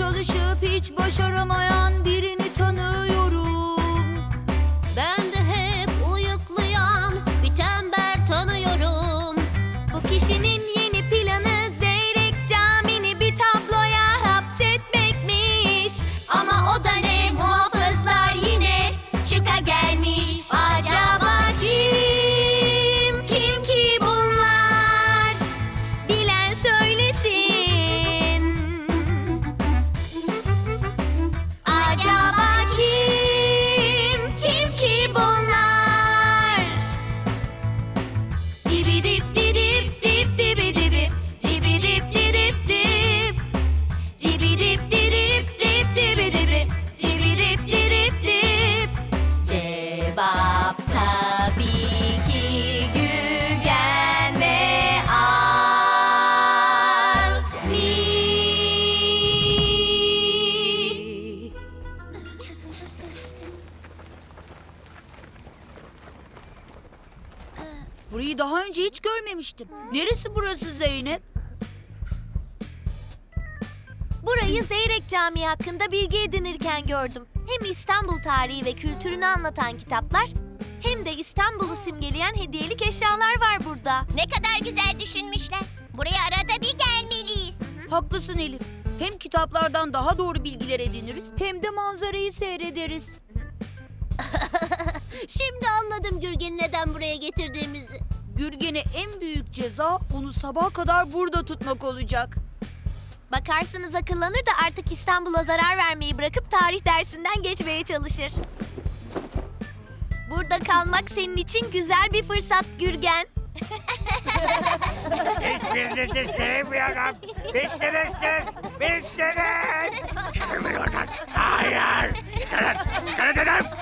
çalışıp hiç başaramayan Burayı daha önce hiç görmemiştim. Neresi burası Zeynep? Burayı Zeyrek Camii hakkında bilgi edinirken gördüm. Hem İstanbul tarihi ve kültürünü anlatan kitaplar hem de İstanbul'u simgeleyen hediyelik eşyalar var burada. Ne kadar güzel düşünmüşler. Buraya arada bir gelmeliyiz. Haklısın Elif. Hem kitaplardan daha doğru bilgiler ediniriz hem de manzarayı seyrederiz. Şimdi anladım Gürgen'i neden buraya getirdiğimizi. Gürgen'e en büyük ceza onu sabaha kadar burada tutmak olacak. Bakarsınız akıllanır da artık İstanbul'a zarar vermeyi bırakıp tarih dersinden geçmeye çalışır. Burada kalmak senin için güzel bir fırsat Gürgen. Hiçbirinizi sevmiyorum. Bittiniz bittiniz. Hayır. Dönün, dönün.